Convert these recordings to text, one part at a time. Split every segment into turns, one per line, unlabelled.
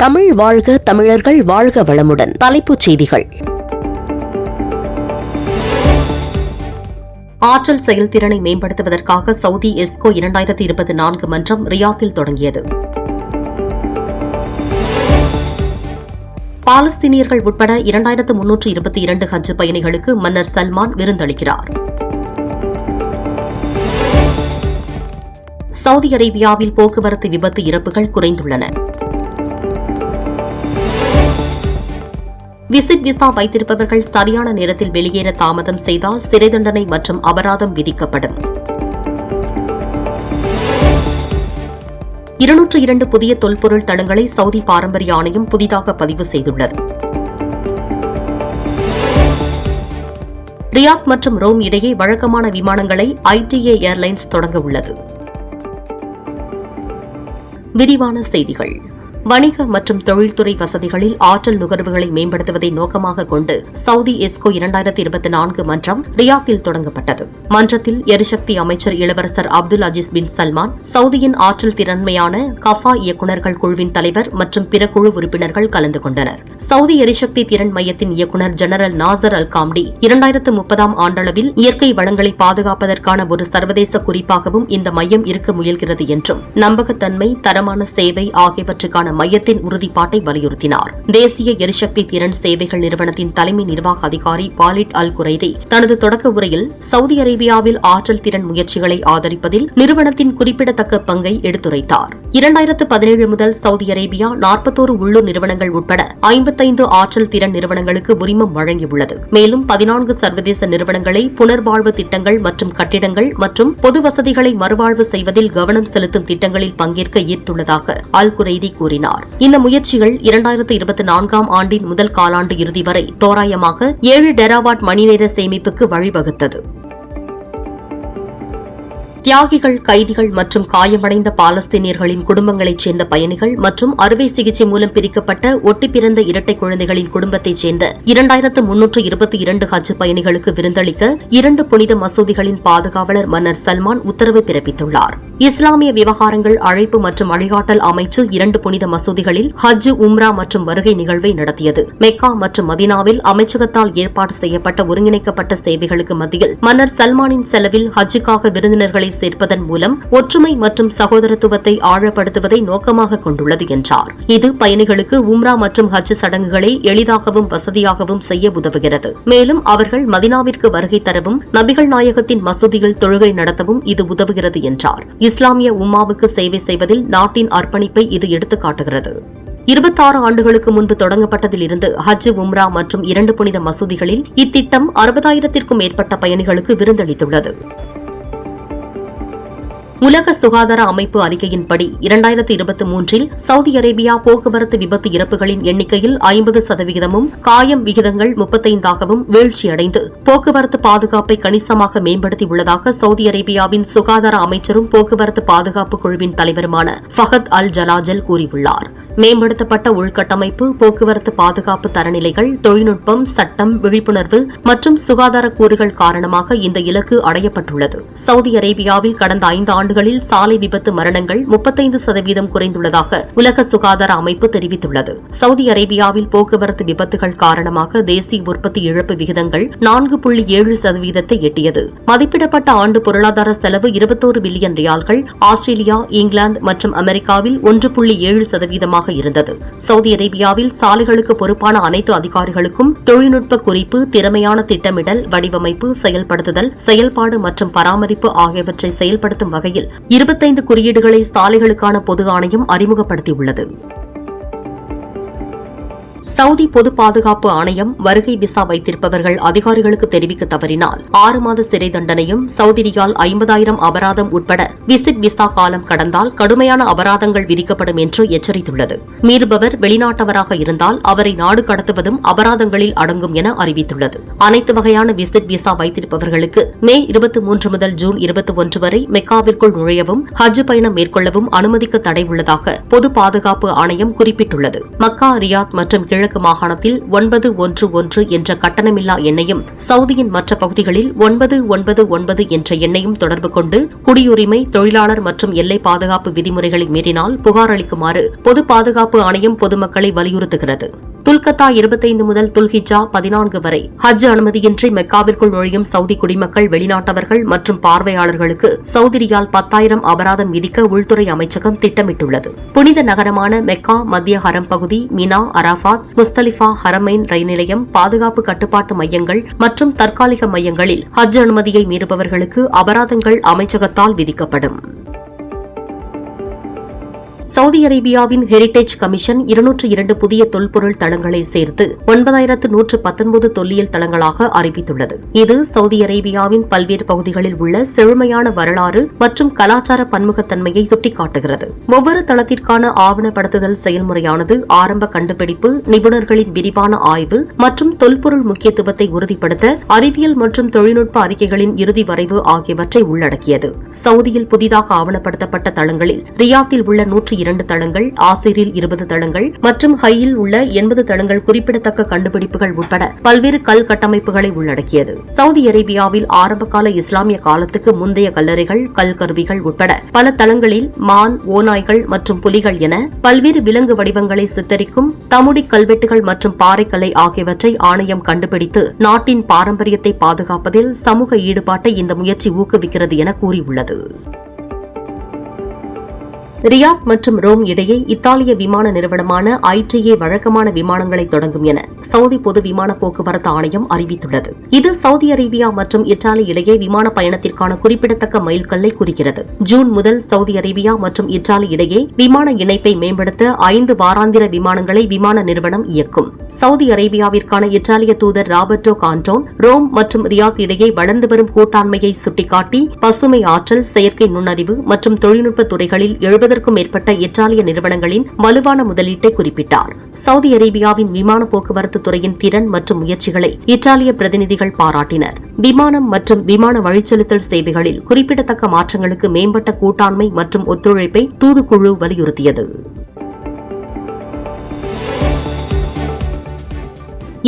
தமிழ் வாழ்க தமிழர்கள் வாழ்க வளமுடன். தலைப்புச் செய்திகள்.
ஆற்றல் செயல்திறனை மேம்படுத்துவதற்காக சவுதி எஸ்கோ இரண்டாயிரத்தி இருபத்தி நான்கு மன்றம் ரியாத்தில் தொடங்கியது. பாலஸ்தீனியர்கள் உட்பட இரண்டாயிரத்து முன்னூற்று இருபத்தி இரண்டு ஹஜ் பயணிகளுக்கு மன்னர் சல்மான் விருந்தளிக்கிறார். சவுதி அரேபியாவில் போக்குவரத்து விபத்து இறப்புகள் குறைந்துள்ளன. விசிட் விசா வைத்திருப்பவர்கள் சரியான நேரத்தில் வெளியேற தாமதம் செய்தால் சிறை தண்டனை மற்றும் அபராதம் விதிக்கப்படும். இருநூற்று இரண்டு புதிய தொல்பொருள் தளங்களை சவுதி பாரம்பரிய ஆணையம் புதிதாக பதிவு செய்துள்ளது. ரியாத் மற்றும் ரோம் இடையே வழக்கமான விமானங்களை ஐடிஏ ஏர்லைன்ஸ் தொடங்க உள்ளது. விரிவான செய்திகள். வணிக மற்றும் தொழில்துறை வசதிகளில் ஆற்றல் நுகர்வுகளை மேம்படுத்துவதை நோக்கமாக கொண்டு சவுதி எஸ்கோ இரண்டாயிரத்தி இருபத்தி நான்கு மன்றம் ரியாத்தில் தொடங்கப்பட்டது. மன்றத்தில் எரிசக்தி அமைச்சர் இளவரசர் அப்துல் அஜீஸ் பின் சல்மான் சவுதியின் ஆற்றல் திறன்மையான கஃபா இயக்குநர்கள் குழுவின் தலைவர் மற்றும் பிற குழு உறுப்பினர்கள் கலந்து கொண்டனர். சவுதி எரிசக்தி திறன் மையத்தின் இயக்குநர் ஜெனரல் நாசர் அல் காம்டி இரண்டாயிரத்து முப்பதாம் ஆண்டளவில் இயற்கை வளங்களை பாதுகாப்பதற்கான ஒரு சர்வதேச குறிப்பாகவும் இந்த மையம் இருக்க முயல்கிறது என்றும் நம்பகத்தன்மை தரமான சேவை ஆகியவற்றுக்கான மையத்தின் உறுதிப்பாட்டை வலியுறுத்தினார். தேசிய எரிசக்தி திறன் சேவைகள் நிறுவனத்தின் தலைமை நிர்வாக அதிகாரி பாலிட் அல் குரைரி தனது தொடக்க உரையில் சவுதி அரேபியாவில் ஆற்றல் திறன் முயற்சிகளை ஆதரிப்பதில் நிறுவனத்தின் குறிப்பிடத்தக்க பங்கை எடுத்துரைத்தார். இரண்டாயிரத்து பதினேழு முதல் சவுதி அரேபியா நாற்பத்தோரு உள்ளூர் நிறுவனங்கள் உட்பட ஐம்பத்தைந்து ஆற்றல் திறன் நிறுவனங்களுக்கு உரிமம் வழங்கியுள்ளது. மேலும் பதினான்கு சர்வதேச நிறுவனங்களை புனர்வாழ்வு திட்டங்கள் மற்றும் கட்டிடங்கள் மற்றும் பொது வசதிகளை மறுவாழ்வு செய்வதில் கவனம் செலுத்தும் திட்டங்களில் பங்கேற்க ஈர்த்துள்ளதாக அல் குரைதி கூறினார். இந்த முயற்சிகள் இரண்டாயிரத்து இருபத்தி நான்காம் ஆண்டின் முதல் காலாண்டு இறுதி வரை தோராயமாக ஏழு டெராவாட் மணிநேர சேமிப்புக்கு வழிவகுத்தது. தியாகிகள் கைதிகள் மற்றும் காயமடைந்த பாலஸ்தீனியர்களின் குடும்பங்களைச் சேர்ந்த பயணிகள் மற்றும் அறுவை சிகிச்சை மூலம் பிரிக்கப்பட்ட ஒட்டி பிறந்த இரட்டை குழந்தைகளின் குடும்பத்தைச் சேர்ந்த இரண்டாயிரத்து முன்னூற்று இருபத்தி இரண்டு ஹஜ் பயணிகளுக்கு விருந்தளிக்க இரண்டு புனித மசூதிகளின் பாதுகாவலர் மன்னர் சல்மான் உத்தரவு பிறப்பித்துள்ளார். இஸ்லாமிய விவகாரங்கள் அழைப்பு மற்றும் வழிகாட்டல் அமைச்சு இரண்டு புனித மசூதிகளில் ஹஜ் உம்ரா மற்றும் வருகை நிகழ்வை நடத்தியது. மெக்கா மற்றும் மதினாவில் அமைச்சகத்தால் ஏற்பாடு செய்யப்பட்ட ஒருங்கிணைக்கப்பட்ட சேவைகளுக்கு மத்தியில் மன்னர் சல்மானின் செலவில் ஹஜ்ஜுக்காக விருந்தினர்களை சேர்ப்பதன் மூலம் ஒற்றுமை மற்றும் சகோதரத்துவத்தை ஆழப்படுத்துவதை நோக்கமாக கொண்டுள்ளது என்றார். இது பயணிகளுக்கு உம்ரா மற்றும் ஹஜ் சடங்குகளை எளிதாகவும் வசதியாகவும் செய்ய உதவுகிறது. மேலும் அவர்கள் மதினாவிற்கு வருகை தரவும் நபிகள் நாயகத்தின் மசூதியில் தொழுகை நடத்தவும் இது உதவுகிறது என்றார். இஸ்லாமிய உம்மாவுக்கு சேவை செய்வதில் நாட்டின் அர்ப்பணிப்பை இது எடுத்துக்காட்டுகிறது. இருபத்தாறு ஆண்டுகளுக்கு முன்பு தொடங்கப்பட்டதிலிருந்து ஹஜ் உம்ரா மற்றும் இரண்டு புனித மசூதிகளில் இத்திட்டம் அறுபதாயிரத்திற்கும் மேற்பட்ட பயணிகளுக்கு விருந்தளித்துள்ளது. உலக சுகாதார அமைப்பு அறிக்கையின்படி இரண்டாயிரத்தி இருபத்தி மூன்றில் சவுதி அரேபியா போக்குவரத்து விபத்து இறப்புகளின் எண்ணிக்கையில் ஐம்பது சதவிகிதமும் காயம் விகிதங்கள் முப்பத்தைந்தாகவும் வீழ்ச்சியடைந்து போக்குவரத்து பாதுகாப்பை கணிசமாக மேம்படுத்தியுள்ளதாக சவுதி அரேபியாவின் சுகாதார அமைச்சரும் போக்குவரத்து பாதுகாப்பு குழுவின் தலைவருமான ஃபஹத் அல் ஜலாஜல் கூறியுள்ளார். மேம்படுத்தப்பட்ட உள்கட்டமைப்பு போக்குவரத்து பாதுகாப்பு தரநிலைகள் தொழில்நுட்பம் சட்டம் விழிப்புணர்வு மற்றும் சுகாதார கூறுகள் காரணமாக இந்த இலக்கு அடையப்பட்டுள்ளது. சவுதி அரேபியாவில் கடந்த ஐந்து ஆண்டு ஆண்டுகளில் சாலை விபத்து மரணங்கள் முப்பத்தைந்து சதவீதம் குறைந்துள்ளதாக உலக சுகாதார அமைப்பு தெரிவித்துள்ளது. சவுதி அரேபியாவில் போக்குவரத்து விபத்துகள் காரணமாக தேசிய உற்பத்தி இழப்பு விகிதங்கள் நான்கு புள்ளி ஏழு சதவீதத்தை எட்டியது. மதிப்பிடப்பட்ட ஆண்டு பொருளாதார செலவு இருபத்தோரு பில்லியன் ரியால்கள். ஆஸ்திரேலியா இங்கிலாந்து மற்றும் அமெரிக்காவில் ஒன்று புள்ளி ஏழு சதவீதமாக இருந்தது. சவுதி அரேபியாவில் சாலைகளுக்கு பொறுப்பான அனைத்து அதிகாரிகளுக்கும் தொழில்நுட்ப குறிப்பு திறமையான திட்டமிடல் வடிவமைப்பு செயல்படுத்துதல் செயல்பாடு மற்றும் பராமரிப்பு ஆகியவற்றை செயல்படுத்தும் வகையில் இருபத்தைந்து குறியீடுகளை சாலைகளுக்கான பொது ஆணையம் அறிமுகப்படுத்தியுள்ளது. சவுதி பொது பாதுகாப்பு ஆணையம் வருகை விசா வைத்திருப்பவர்கள் அதிகாரிகளுக்கு தெரிவிக்க தவறினால் ஆறு மாத சிறை தண்டனையும் சவுதி ரியால் ஐம்பதாயிரம் அபராதம் உட்பட விசிட் விசா காலம் கடந்தால் கடுமையான அபராதங்கள் விதிக்கப்படும் என்று எச்சரித்துள்ளது. மீறுபவர் வெளிநாட்டவராக இருந்தால் அவரை நாடு கடத்துவதும் அபராதங்களில் அடங்கும் என அறிவித்துள்ளது. அனைத்து வகையான விசிட் விசா வைத்திருப்பவர்களுக்கு மே இருபத்தி மூன்று முதல் ஜூன் இருபத்தி ஒன்று வரை மெக்காவிற்குள் நுழையவும் ஹஜ் பயணம் மேற்கொள்ளவும் அனுமதிக்க தடை உள்ளதாக பொது பாதுகாப்பு ஆணையம் குறிப்பிட்டுள்ளது. மக்கா ரியாத் மற்றும் கிழக்கு மாகாணத்தில் ஒன்பது ஒன்று ஒன்று என்ற கட்டணமில்லா எண்ணையும் சவுதியின் மற்ற பகுதிகளில் ஒன்பது ஒன்பது ஒன்பது என்ற எண்ணையும் தொடர்பு கொண்டு குடியுரிமை தொழிலாளர் மற்றும் எல்லை பாதுகாப்பு விதிமுறைகளை மீறினால் புகார் அளிக்குமாறு பொது பாதுகாப்பு ஆணையம் பொதுமக்களை வலியுறுத்துகிறது. துல்கத்தா இருபத்தைந்து முதல் துல்ஹிஜா பதினான்கு வரை ஹஜ் அனுமதியின்றி மெக்காவிற்குள் நுழையும் சவுதி குடிமக்கள் வெளிநாட்டவர்கள் மற்றும் பார்வையாளர்களுக்கு சவுதிரியால் பத்தாயிரம் அபராதம் விதிக்க உள்துறை அமைச்சகம் திட்டமிட்டுள்ளது. புனித நகரமான மெக்கா மத்திய ஹரம் பகுதி Mina Arafat Muzdalifah Haramain rail நிலையம் பாதுகாப்பு கட்டுப்பாட்டு மையங்கள் மற்றும் தற்காலிக மையங்களில் ஹஜ் அனுமதியை மீறுபவர்களுக்கு அபராதங்கள் அமைச்சகத்தால் விதிக்கப்படும். சவுதி அரேபியாவின் ஹெரிடேஜ் கமிஷன் இருநூற்று இரண்டு புதிய தொல்பொருள் தளங்களை சேர்த்து ஒன்பதாயிரத்து நூற்று பத்தொன்பது தொல்லியல் தளங்களாக அறிவித்துள்ளது. இது சவுதி அரேபியாவின் பல்வேறு பகுதிகளில் உள்ள செழுமையான வரலாறு மற்றும் கலாச்சார பன்முகத்தன்மையை சுட்டிக்காட்டுகிறது. ஒவ்வொரு தளத்திற்கான ஆவணப்படுத்துதல் செயல்முறையானது ஆரம்ப கண்டுபிடிப்பு நிபுணர்களின் விரிவான ஆய்வு மற்றும் தொல்பொருள் முக்கியத்துவத்தை உறுதிப்படுத்த அறிவியல் மற்றும் தொழில்நுட்ப அறிக்கைகளின் இறுதி வரைவு ஆகியவற்றை உள்ளடக்கியது. சவுதியில் புதிதாக ஆவணப்படுத்தப்பட்ட தளங்களில் ரியாத்தில் உள்ள நூற்றி இரண்டு தளங்கள் ஆசிரியில் இருபது தளங்கள் மற்றும் ஹையில் உள்ள எண்பது தளங்கள் குறிப்பிடத்தக்க கண்டுபிடிப்புகள் உட்பட பல்வேறு கல் கட்டமைப்புகளை உள்ளடக்கியது. சவுதி அரேபியாவில் ஆரம்பகால இஸ்லாமிய காலத்துக்கு முந்தைய கல்லறைகள் கல் கருவிகள் உட்பட பல தளங்களில் மான் ஓநாய்கள் மற்றும் புலிகள் என பல்வேறு விலங்கு வடிவங்களை சித்தரிக்கும் தமுடி கல்வெட்டுகள் மற்றும் பாறைக்கலை ஆகியவற்றை ஆணையம் கண்டுபிடித்து நாட்டின் பாரம்பரியத்தை பாதுகாப்பதில் சமூக ஈடுபாட்டை இந்த முயற்சி ஊக்குவிக்கிறது என கூறியுள்ளது. ரியாத் மற்றும் ரோம் இடையே இத்தாலிய விமான நிறுவனமான ஐடிஏ வழக்கமான விமானங்களை தொடங்கும் என சவுதி பொது விமான போக்குவரத்து ஆணையம் அறிவித்துள்ளது. இது சவுதி அரேபியா மற்றும் இத்தாலி இடையே விமான பயணத்திற்கான குறிப்பிடத்தக்க மைல்கல்லை குறிக்கிறது. ஜூன் முதல் சவுதி அரேபியா மற்றும் இத்தாலி இடையே விமான இணைப்பை மேம்படுத்த ஐந்து வாராந்திர விமானங்களை விமான நிறுவனம் இயக்கும். சவுதி அரேபியாவிற்கான இத்தாலிய தூதர் ராபர்டோ கான்டோன் ரோம் மற்றும் ரியாத் இடையே வளர்ந்து வரும் கூட்டாண்மையை சுட்டிக்காட்டி பசுமை ஆற்றல் செயற்கை நுண்ணறிவு மற்றும் தொழில்நுட்ப துறைகளில் எழுபது எழுபதற்கும் மேற்பட்ட இத்தாலிய நிறுவனங்களின் வலுவான முதலீட்டை குறிப்பிட்டார். சவுதி அரேபியாவின் விமான போக்குவரத்து துறையின் திறன் மற்றும் முயற்சிகளை இத்தாலிய பிரதிநிதிகள் பாராட்டினர். விமானம் மற்றும் விமான வழிச்செலுத்தல் சேவைகளில் குறிப்பிடத்தக்க மாற்றங்களுக்கு மேம்பட்ட கூட்டாண்மை மற்றும் ஒத்துழைப்பை தூதுக்குழு வலியுறுத்தியது.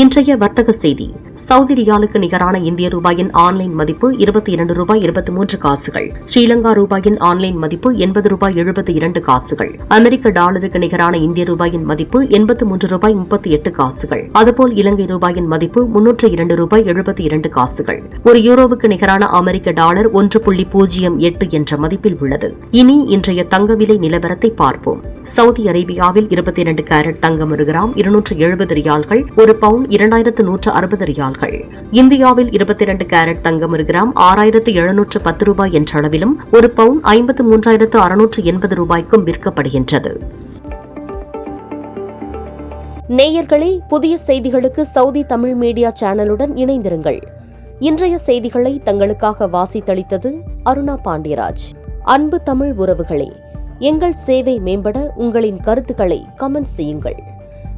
இன்றைய வர்த்தக செய்தி. சவுதி ரியாலுக்கு நிகரான இந்திய ரூபாயின் ஆன்லைன் மதிப்பு இருபத்தி இரண்டு ரூபாய் இருபத்தி மூன்று காசுகள். ஸ்ரீலங்கா ரூபாயின் ஆன்லைன் மதிப்பு எண்பது ரூபாய் எழுபத்தி இரண்டு காசுகள். அமெரிக்க டாலருக்கு நிகரான இந்திய ரூபாயின் மதிப்பு எண்பத்து மூன்று ரூபாய் முப்பத்தி எட்டு காசுகள். அதுபோல் இலங்கை ரூபாயின் மதிப்பு முன்னூற்று இரண்டு ரூபாய் எழுபத்தி இரண்டு காசுகள். ஒரு யூரோவுக்கு நிகரான அமெரிக்க டாலர் ஒன்று புள்ளி பூஜ்ஜியம் எட்டு என்ற மதிப்பில் உள்ளது. இனி இன்றைய தங்க விலை நிலவரத்தை பார்ப்போம். சவுதி அரேபியாவில் இருபத்தி இரண்டு கேரட் தங்கம் ஒரு கிராம் இருநூற்று எழுபது ரியால்கள் ஒரு பவுன் இரண்டாயிரத்து நூற்று அறுபது ரியால் ரியால்கள் இந்தியாவில் இருபத்தி இரண்டு கேரட் தங்கம் ஒரு கிராம் ஆறாயிரத்து எழுநூற்று பத்து ரூபாய் என்ற அளவிலும் ஒரு பவுன் ஐம்பத்து மூன்றாயிரத்து அறுநூற்று எண்பது ரூபாய்க்கும் விற்கப்படுகின்றது.
நேயர்களே புதிய செய்திகளுக்கு சவுதி தமிழ் மீடியா சேனலுடன் இணைந்திருங்கள். இன்றைய செய்திகளை தங்களுக்காக வாசித்தளித்தது அருணா பாண்டியராஜ். அன்பு தமிழ் உறவுகளே எங்கள் சேவை மேம்பட உங்களின் கருத்துக்களை கமெண்ட் செய்யுங்கள்.